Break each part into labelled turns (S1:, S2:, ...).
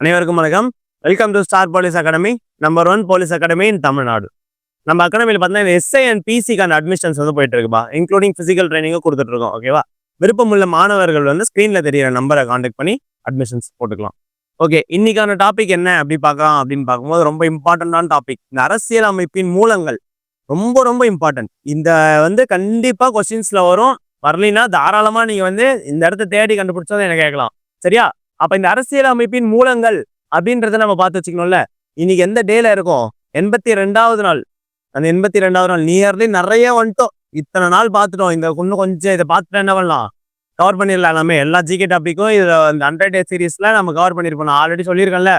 S1: அனைவருக்கும் வணக்கம். Welcome to star police academy number one police academy in Tamil Nadu நம்ம அகாடமியில் பார்த்தீங்கன்னா எஸ்ஐ அண்ட் பிசிக்கான அட்மிஷன்ஸ் வந்து போயிட்டு இருக்குப்பா இன்க்ளூடிங் ஃபிசிக்கல் ட்ரைனிங்கும் கொடுத்துட்டு இருக்கோம் ஓகேவா விருப்பமுள்ள மாணவர்கள் வந்து ஸ்க்ரீனில் தெரியிற நம்பரை காண்டாக்ட் பண்ணி அட்மிஷன்ஸ் போட்டுக்கலாம். ஓகே இன்னைக்கான டாபிக் என்ன அப்படி பார்க்கலாம் அப்படின்னு பார்க்கும்போது ரொம்ப இம்பார்ட்டண்டான டாபிக் இந்த அரசியல் அமைப்பின் மூலங்கள் ரொம்ப ரொம்ப இம்பார்ட்டன்ட் இந்த வந்து கண்டிப்பாக கொஸ்டின்ஸில் வரும். வரலைன்னா தாராளமாக நீங்கள் வந்து இந்த இடத்த தேடி கண்டுபிடிச்சதை எனக்கு கேட்கலாம். சரியா? அப்ப இந்த அரசியல் அமைப்பின் மூலங்கள் அப்படின்றத நம்ம பார்த்து வச்சுக்கணும்ல. இன்னைக்கு எந்த டேல இருக்கும்? எண்பத்தி ரெண்டாவது நாள். அந்த எண்பத்தி ரெண்டாவது நாள் நியர்லி நிறைய வந்துட்டோம். இத்தனை நாள் பார்த்துட்டோம். இந்த இன்னும் கொஞ்சம் இதை பார்த்துட்டு என்ன பண்ணலாம்? கவர் பண்ணிடலாம் எல்லாமே. எல்லா ஜிகே டாபிக்கும் இதில் இந்த ஹண்ட்ரட் டே சீரீஸ்ல நம்ம கவர் பண்ணியிருப்போம் நான் ஆல்ரெடி சொல்லியிருக்கேன்ல.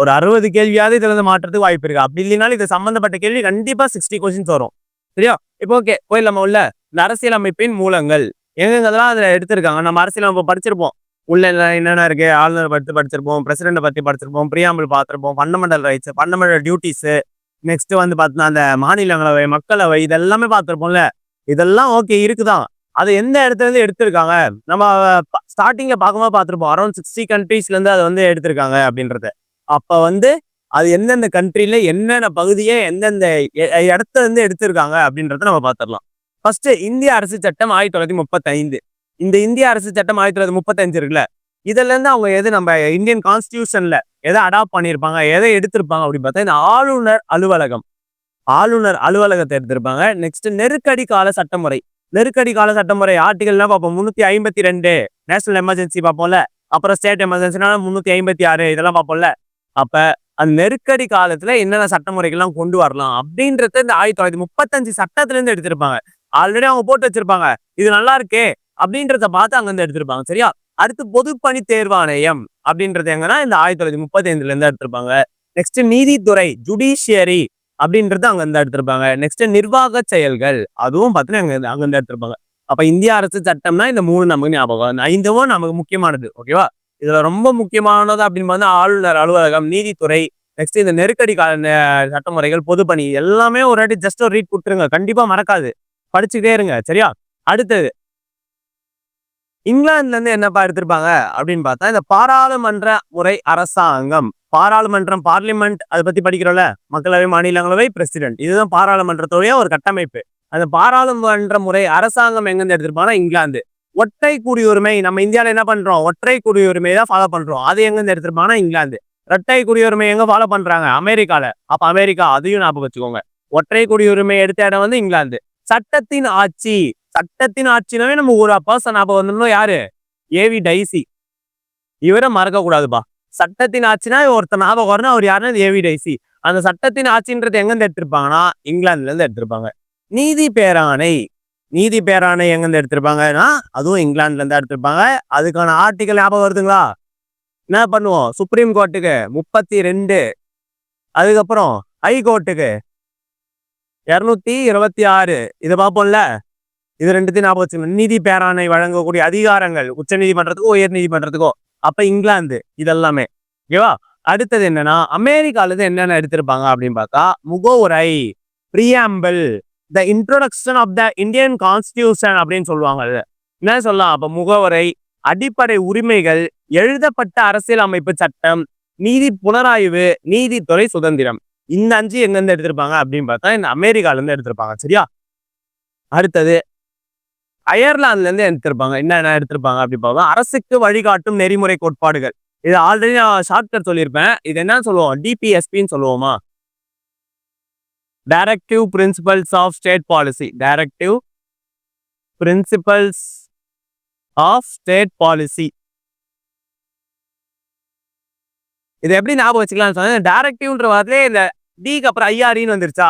S1: ஒரு அறுபது கேள்வியாவது இதுல இருந்து மாற்றத்துக்கு வாய்ப்பு இருக்கு. அப்படி இல்லைனாலும் இது சம்பந்தப்பட்ட கேள்வி கண்டிப்பா சிக்ஸ்டி கொஸ்டின்ஸ் வரும். சரியா? இப்போ ஓகே போயிடலாமா உள்ள? இந்த அரசியல் அமைப்பின் மூலங்கள். எங்கெங்கெல்லாம் அதில் எடுத்திருக்காங்க? நம்ம அரசியல் அமைப்பு படிச்சிருப்போம். உள்ள என்னென்ன இருக்கு? ஆளுநர் பற்றி படிச்சிருப்போம் பிரசிடென்ட் பற்றி படிச்சிருப்போம் பிரியாமல் பார்த்துருப்போம் fundamental rights fundamental duties next வந்து பார்த்தீங்கன்னா அந்த மாநிலங்களவை மக்களவை இதெல்லாமே பார்த்துருப்போம்ல. இதெல்லாம் ஓகே இருக்குதான். அது எந்த இடத்துல இருந்து எடுத்திருக்காங்க? நம்ம ஸ்டார்டிங்கில் பார்க்கும்போது பார்த்துருப்போம் அரௌண்ட் சிக்ஸ்டி கண்ட்ரீஸ்லேருந்து அதை வந்து எடுத்திருக்காங்க அப்படின்றத. அப்போ வந்து அது எந்தெந்த கண்ட்ரியில் என்னென்ன பகுதியை எந்தெந்த எ- இடத்துல இருந்து எடுத்திருக்காங்க அப்படின்றத நம்ம பார்த்துடலாம். ஃபர்ஸ்ட் இந்திய அரசு சட்டம் ஆயிரத்தி தொள்ளாயிரத்தி முப்பத்தைந்து. இந்த இந்திய அரசு சட்டம் ஆயிரத்தி தொள்ளாயிரத்தி முப்பத்தஞ்சு இருக்குல்ல இதுல இருந்து அவங்க எது நம்ம இந்தியன் கான்ஸ்டியூஷன்ல எதை அடாப்ட் பண்ணியிருப்பாங்க எதை எடுத்திருப்பாங்க அப்படின்னு பார்த்தா இந்த ஆளுநர் அலுவலகம். ஆளுநர் அலுவலகத்தை எடுத்திருப்பாங்க. நெக்ஸ்ட் நெருக்கடி கால சட்டமுறை. நெருக்கடி கால சட்டமுறை ஆர்டிகல்னா பார்ப்போம். முன்னூத்தி ஐம்பத்தி ரெண்டு நேஷனல் எமர்ஜென்சி பார்ப்போம்ல. அப்புறம் ஸ்டேட் எமர்ஜென்சினா முன்னூத்தி ஐம்பத்தி ஆறு இதெல்லாம் பார்ப்போம்ல. அப்ப அந்த நெருக்கடி காலத்துல என்னென்ன சட்டமுறைகள்லாம் கொண்டு வரலாம் அப்படின்றத இந்த ஆயிரத்தி தொள்ளாயிரத்தி முப்பத்தஞ்சு சட்டத்திலேருந்து எடுத்திருப்பாங்க. ஆல்ரெடி அவங்க போட்டு வச்சிருப்பாங்க. இது நல்லா இருக்கே அப்படின்றத பார்த்து அங்கிருந்து எடுத்திருப்பாங்க. சரியா? அடுத்து பொதுப்பணி தேர்வாணையம் அப்படின்றது எங்கன்னா இந்த ஆயிரத்தி தொள்ளாயிரத்தி முப்பத்தி ஐந்துல இருந்து எடுத்திருப்பாங்க. நெக்ஸ்ட் நீதித்துறை ஜுடிஷியரி அப்படின்றது அங்க இருந்து எடுத்திருப்பாங்க. நெக்ஸ்ட் நிர்வாக செயல்கள் அதுவும் பார்த்தீங்கன்னா அங்க அங்க இருந்து எடுத்திருப்பாங்க. அப்ப இந்திய அரசு சட்டம்னா இந்த மூணு நமக்கு ஞாபகம் ஐந்தவும் நமக்கு முக்கியமானது ஓகேவா? இதுல ரொம்ப முக்கியமானது அப்படின்னு பார்த்தா ஆளுநர் அலுவலகம் நீதித்துறை நெக்ஸ்ட் இந்த நெருக்கடி கால சட்டமுறைகள் பொதுப்பணி எல்லாமே ஒரு வாட்டி ஜஸ்ட் ஒரு ரீட் கொடுத்துருங்க. கண்டிப்பா மறக்காது. படிச்சுட்டே இருங்க சரியா? அடுத்தது இங்கிலாந்துல இருந்து என்னப்பா எடுத்திருப்பாங்க? அப்படின்னு பார்த்தா இந்த பாராளுமன்ற முறை அரசாங்கம். பாராளுமன்றம் பார்லிமெண்ட் அதை பத்தி படிக்கிறோம்ல? மக்களவை மாநிலங்களவை பிரசிடென்ட். இதுதான் பாராளுமன்றத்துடைய ஒரு கட்டமைப்பு. அந்த பாராளுமன்ற முறை அரசாங்கம் எங்கிருந்து எடுத்திருப்பாங்கன்னா இங்கிலாந்து. ஒற்றை குடியுரிமை நம்ம இந்தியாவில் என்ன பண்றோம்? ஒற்றை குடியுரிமை தான் ஃபாலோ பண்றோம். அது எங்கிருந்து எடுத்திருப்பாங்கன்னா இங்கிலாந்து. இரட்டை குடியுரிமை எங்க ஃபாலோ பண்றாங்க? அமெரிக்கால. அப்ப அமெரிக்கா அதையும் ஞாபகம் வச்சுக்கோங்க. ஒற்றை குடியுரிமை எடுத்த இடம் வந்து இங்கிலாந்து. சட்டத்தின் ஆட்சி சட்டத்தின் ஆட்சினாவே நம்ம ஒரு பர்சன் ஞாபகம் வந்துடணும் யாரு? A V Dicey. இவரை மறக்க கூடாதுப்பா சட்டத்தின் ஆட்சினா ஒருத்தர் ஞாபகம் வரணும். அவர் யாருன்னா ஏவி டைசி. அந்த சட்டத்தின் ஆட்சின்றது எங்கேருந்து எடுத்திருப்பாங்கன்னா இங்கிலாந்துல இருந்து எடுத்திருப்பாங்க. நீதி பேராணை. நீதி பேராணை எங்கேருந்து எடுத்திருப்பாங்கன்னா அதுவும் இங்கிலாந்துல இருந்து எடுத்திருப்பாங்க. அதுக்கான ஆர்டிக்கல் ஞாபகம் வருதுங்களா? என்ன பண்ணுவோம்? சுப்ரீம் கோர்ட்டுக்கு முப்பத்தி ரெண்டு அதுக்கப்புறம் ஹை கோர்ட்டுக்கு இருநூத்தி இருபத்தி ஆறு. இதை பார்ப்போம்ல. இது ரெண்டுத்தையும் ஞாபகம் வச்சுக்கணும். நீதி பேராணை வழங்கக்கூடிய அதிகாரங்கள் உச்ச நீதிமன்றத்துக்கோ உயர் நீதிமன்றத்துக்கோ அப்ப இங்கிலாந்து இதெல்லாமே. ஓகேவா? அடுத்தது என்னன்னா அமெரிக்கால இருந்து என்னென்ன எடுத்திருப்பாங்க அப்படின்னு பார்த்தா முகவுரை preamble the introduction of the Indian constitution அப்படின்னு சொல்லுவாங்க அது. என்ன சொல்லலாம்? அப்ப முகவுரை அடிப்படை உரிமைகள் எழுதப்பட்ட அரசியல் அமைப்பு சட்டம் நீதி புனராய்வு நீதித்துறை சுதந்திரம். இந்த அஞ்சு எங்கிருந்து எடுத்திருப்பாங்க அப்படின்னு பார்த்தா இந்த அமெரிக்கால இருந்து எடுத்திருப்பாங்க. சரியா? அடுத்தது அயர்லாந்துல இருந்து எடுத்திருப்பாங்க. என்னென்ன எடுத்திருப்பாங்க அப்படி பார்ப்போம். அரசுக்கு வழிகாட்டும் நெறிமுறை கோட்பாடுகள். இது ஆல்ரெடி நான் ஷார்ட்கட் சொல்லியிருப்பேன். இது என்ன சொல்லுவோம்? டிபிஎஸ்பின்னு சொல்லுவோமா? Directive principles of state policy directive principles of state policy இது எப்படி ஞாபகம் வச்சுக்கலாம்னு சொன்னா டைரக்டிவ்ன்ற வார்த்தையிலே இந்த டிக்கு அப்புறம் ஐஆர்இன்னு வந்துருச்சா?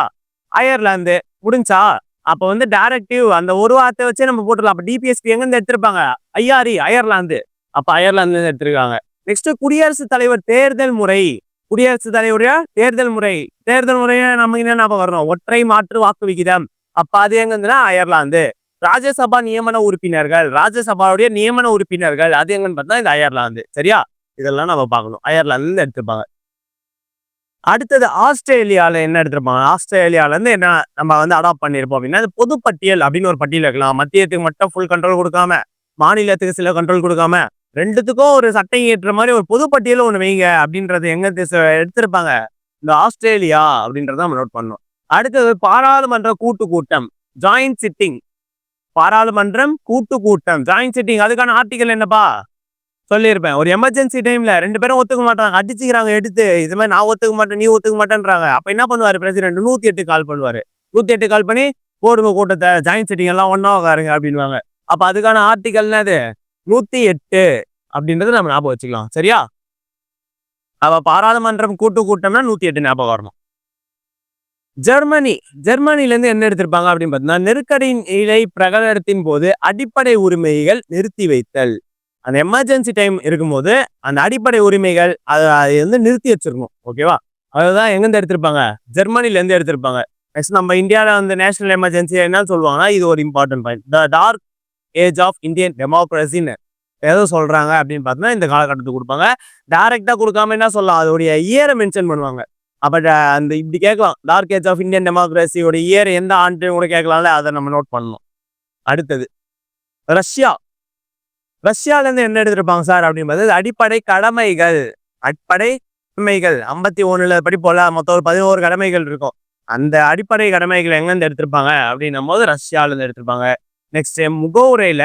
S1: அயர்லாந்து முடிஞ்சா? அப்ப வந்து டைரக்டிவ் அந்த ஒரு வார்த்தை வச்சே நம்ம போட்டுடலாம். அப்ப டிபிஎஸ்பி எங்கேருந்து எடுத்திருப்பாங்க? IRE Ireland. அப்ப அயர்லாந்து எடுத்திருக்காங்க. நெக்ஸ்ட் குடியரசுத் தலைவர் தேர்தல் முறை. குடியரசுத் தலைவருடைய தேர்தல் முறை. தேர்தல் முறையை நமக்கு என்ன ஞாபகம் வரணும். ஒற்றை மாற்று வாக்கு விகிதம். அப்ப அது எங்கிருந்துன்னா? அயர்லாந்து. ராஜ்யசபா நியமன உறுப்பினர்கள். ராஜ்யசபாவுடைய நியமன உறுப்பினர்கள். அது எங்கன்னு பார்த்தா இந்த அயர்லாந்து. சரியா? இதெல்லாம் நம்ம பார்க்கணும். அயர்லாந்துல எடுத்துப்பாங்க அடுத்தது ஆஸ்திரேலியாவில் என்ன எடுத்திருப்பாங்க? ஆஸ்திரேலியாவிலேருந்து என்ன நம்ம வந்து அடாப்ட் பண்ணியிருப்போம் அப்படின்னா அது பொதுப்பட்டியல் அப்படின்னு ஒரு பட்டியல் இருக்கலாம் மத்தியத்துக்கு மட்டும் ஃபுல் கண்ட்ரோல் கொடுக்காம மாநிலத்துக்கு சில கண்ட்ரோல் கொடுக்காம ரெண்டுத்துக்கும் ஒரு சட்டம் ஏற்ற மாதிரி ஒரு பொதுப்பட்டியல் ஒன்று வைங்க அப்படின்றது எங்க எடுத்திருப்பாங்க. இந்த ஆஸ்திரேலியா அப்படின்றத நம்ம நோட் பண்ணோம் அடுத்தது பாராளுமன்ற கூட்டு கூட்டம் ஜாயிண்ட் சிட்டிங் பாராளுமன்றம் கூட்டு கூட்டம் ஜாயிண்ட் சிட்டிங் அதுக்கான ஆர்டிகல் என்னப்பா? சொல்லியிருப்பேன். ஒரு எமர்ஜென்சி டைம்ல ரெண்டு பேரும் ஒத்துக்க மாட்டாங்க. அடிச்சுக்கிறாங்க எடுத்து. இது மாதிரி நான் ஒத்துக்க மாட்டேன் நீ ஒத்துக்க மாட்டேன்றாங்க. அப்ப என்ன பண்ணுவாரு பிரசிடென்ட் நூத்தி எட்டு கால் பண்ணுவாரு. நூத்தி எட்டு கால் பண்ணி போடுங்க கூட்டத்தை ஜாயின் செட்டிங் எல்லாம் ஒன்னா உட்காருங்க அப்படின்வாங்க அப்ப அதுக்கான ஆர்டிகல்னா அது நூத்தி எட்டு அப்படின்றத நம்ம ஞாபகம் வச்சுக்கலாம். சரியா? அவ பாராளுமன்றம் கூட்டு கூட்டம்னா நூத்தி எட்டு ஞாபகம் வரணும். ஜெர்மனி. ஜெர்மனில இருந்து என்ன எடுத்திருப்பாங்க அப்படின்னு பார்த்தீங்கன்னா நெருக்கடி நிலை பிரகடனத்தின் போது அடிப்படை உரிமைகள் நிறுத்தி வைத்தல். அந்த எமர்ஜென்சி டைம் இருக்கும்போது அந்த அடிப்படை உரிமைகள் அதை அதை வந்து நிறுத்தி வச்சிருக்கணும். ஓகேவா அதுதான் எங்கேருந்து எடுத்திருப்பாங்க? ஜெர்மனிலேருந்து எடுத்திருப்பாங்க. நெக்ஸ்ட் நம்ம இந்தியாவில் வந்து நேஷனல் எமர்ஜென்சி என்னன்னு சொல்லுவாங்கன்னா இது ஒரு important point the dark age of Indian டெமோக்ரஸின்னு ஏதோ சொல்கிறாங்க அப்படின்னு பார்த்தோன்னா இந்த காலகட்டத்துக்கு கொடுப்பாங்க. டைரெக்டாக கொடுக்காம என்ன சொல்லலாம்? அதோடைய இயரை மென்ஷன் பண்ணுவாங்க. அப்போ அந்த இப்படி கேட்கலாம். டார்க் ஏஜ் ஆஃப் இந்தியன் டெமோக்ரஸியோட இயர் எந்த ஆண்டு கூட கேட்கலாம்ல? அதை நம்ம நோட் பண்ணணும் அடுத்தது ரஷ்யா ரஷ்யாவிலேருந்து என்ன எடுத்திருப்பாங்க சார் அப்படின்றது அடிப்படை கடமைகள் அடிப்படை கடமைகள். ஐம்பத்தி ஒன்றுல படி போல மொத்தம் ஒரு பதினோரு கடமைகள் இருக்கும். அந்த அடிப்படை கடமைகள் எங்கேருந்து எடுத்திருப்பாங்க அப்படின்னும் போது ரஷ்யால இருந்து எடுத்திருப்பாங்க. நெக்ஸ்ட் முகவுரையில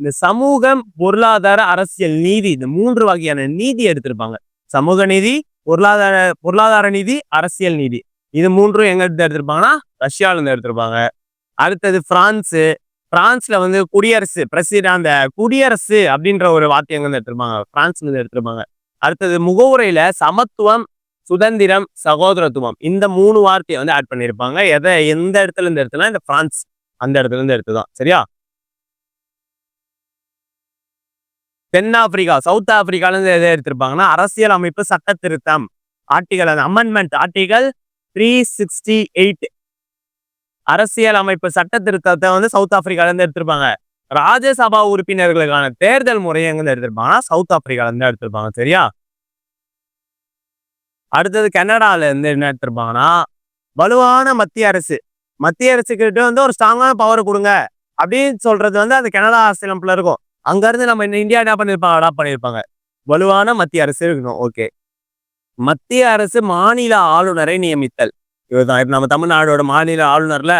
S1: இந்த சமூகம் பொருளாதார அரசியல் நீதி இந்த மூன்று வகையான நீதி எடுத்திருப்பாங்க. சமூக நீதி பொருளாதார பொருளாதார நீதி அரசியல் நீதி. இது மூன்றும் எங்க எடுத்து எடுத்திருப்பாங்கன்னா ரஷ்யால இருந்து எடுத்திருப்பாங்க. அடுத்தது பிரான்ஸு. பிரான்ஸ்ல வந்து குடியரசு பிரசிடென்ட் அந்த குடியரசு அப்படின்ற ஒரு வார்த்தை எங்க இருந்து எடுத்திருப்பாங்க? பிரான்ஸ்ல இருந்து எடுத்திருப்பாங்க. அடுத்தது முகவுரையில சமத்துவம் சுதந்திரம் சகோதரத்துவம் இந்த மூணு வார்த்தையை வந்து ஆட் பண்ணியிருப்பாங்க. எதை எந்த இடத்துல இருந்து எடுத்துனா இந்த பிரான்ஸ் அந்த இடத்துல இருந்து எடுத்துதான் சரியா? தென்னாப்பிரிக்கா சவுத் ஆப்பிரிக்கால இருந்து எதை எடுத்திருப்பாங்கன்னா அரசியல் அமைப்பு சட்ட திருத்தம் ஆர்டிகல் அந்த amendment article three sixty eight அரசியல் அமைப்பு சட்ட திருத்தத்தை வந்து சவுத் ஆப்பிரிக்கால இருந்து எடுத்திருப்பாங்க. ராஜ்யசபா உறுப்பினர்களுக்கான தேர்தல் முறையை இருந்து எடுத்திருப்பாங்கன்னா சவுத் ஆப்பிரிக்கால இருந்து எடுத்திருப்பாங்க சரியா? அடுத்தது கனடால இருந்து என்ன எடுத்திருப்பாங்கன்னா வலுவான மத்திய அரசு. மத்திய அரசுக்கிட்ட வந்து ஒரு ஸ்ட்ராங்கான பவர் கொடுங்க. அப்படின்னு சொல்றது வந்து அது கனடா அரசியலமைப்புல இருக்கும். அங்க இருந்து நம்ம இந்தியா என்ன பண்ணிருப்பாங்க அடாப்ட் பண்ணிருப்பாங்க வலுவான மத்திய அரசு இருக்கணும் ஓகே மத்திய அரசு மாநில ஆளுநரை நியமித்தல். இவர்தான். இப்போ நம்ம தமிழ்நாடோட மாநில ஆளுநர்ல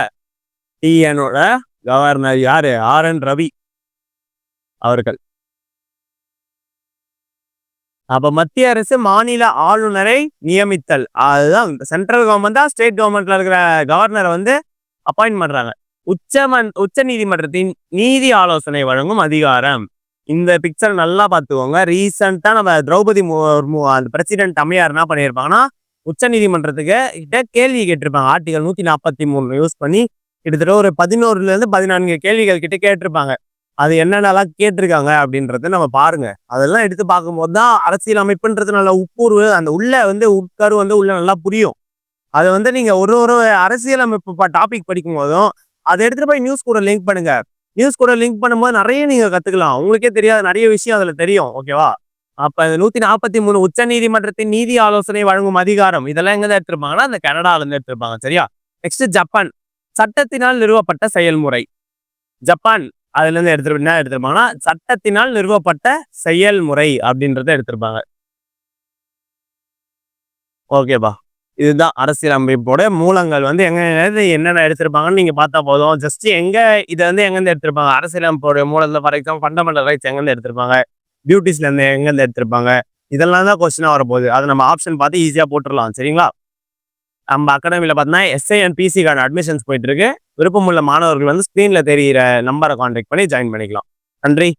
S1: டிஎனோட கவர்னர் யாரு? ஆர் என் ரவி அவர்கள். அப்ப மத்திய அரசு மாநில ஆளுநரை நியமித்தல். அதுதான் சென்ட்ரல் கவர்மெண்ட் தான் ஸ்டேட் கவர்மெண்ட்ல இருக்கிற கவர்னரை வந்து அப்பாயிண்ட் பண்றாங்க. உச்சமன் உச்ச நீதிமன்றத்தின் நீதி ஆலோசனை வழங்கும் அதிகாரம். இந்த பிக்சர் நல்லா பார்த்துக்கோங்க. ரீசெண்டா நம்ம திரௌபதி முர்மு அந்த பிரசிடென்ட் அம்மையார் என்ன பண்ணியிருப்பாங்கன்னா உச்ச நீதிமன்றத்துக்கு கிட்ட கேள்வி கேட்டிருப்பாங்க. ஆர்டிகல் நூத்தி நாற்பத்தி மூணு யூஸ் பண்ணி கிட்டத்தட்ட ஒரு பதினோருல இருந்து பதினான்கு கேள்விகள் கிட்ட கேட்டிருப்பாங்க. அது என்னென்னலாம் கேட்டிருக்காங்க அப்படின்றத நம்ம பாருங்க. அதெல்லாம் எடுத்து பார்க்கும்போது தான் அரசியல் அமைப்புன்றது நல்ல உட்கூர்வு அந்த உள்ள வந்து உட்கரு வந்து உள்ள நல்லா புரியும். அது வந்து நீங்க ஒரு ஒரு அரசியல் அமைப்பு டாபிக் படிக்கும் போதும் அதை எடுத்துட்டு போய் நியூஸ் கூட லிங்க் பண்ணுங்க. நியூஸ் கூட லிங்க் பண்ணும்போது நிறைய நீங்க கத்துக்கலாம். உங்களுக்கே தெரியாத நிறைய விஷயம் அதுல தெரியும். ஓகேவா அப்ப இந்த நூத்தி நாற்பத்தி மூணு உச்ச நீதிமன்றத்தின் நீதி ஆலோசனை வழங்கும் அதிகாரம் இதெல்லாம் எங்க எடுத்திருப்பாங்கன்னா அந்த கனடால இருந்து எடுத்திருப்பாங்க சரியா? Next Japan. சட்டத்தினால் நிறுவப்பட்ட செயல்முறை. ஜப்பான் அதுல இருந்து எடுத்து என்ன எடுத்திருப்பாங்கன்னா சட்டத்தினால் நிறுவப்பட்ட செயல்முறை அப்படின்றத எடுத்திருப்பாங்க. ஓகேப்பா இதுதான் அரசியலமைப்போட மூலங்கள் வந்து எங்க என்னென்ன எடுத்திருப்பாங்கன்னு நீங்க பார்த்தா போதும். ஜஸ்ட் எங்க இதை வந்து எங்கேருந்து எடுத்திருப்பாங்க? அரசியலமைப்போட மூலத்தில் ஃபார் எக்ஸாம்பிள் ஃபண்டமெண்டல் ரைட்ஸ் எங்கேருந்து எடுத்திருப்பாங்க? டியூட்டிஸ்ல இருந்து எங்கேருந்து எடுத்திருப்பாங்க? இதெல்லாம் தான் கொஸ்டினாக வரப்போகுது. அதை நம்ம ஆப்ஷன் பார்த்து ஈஸியாக போட்டுடலாம். சரிங்களா? நம்ம அகாடமியில் பார்த்தீங்கன்னா எஸ்ஐ அண்ட் பிசிக்கான அட்மிஷன்ஸ் போயிட்டு இருக்கு விருப்பமுள்ள மாணவர்கள் வந்து ஸ்க்ரீனில் தெரிகிற நம்பரை கான்டாக்ட் பண்ணி ஜாயின் பண்ணிக்கலாம். நன்றி.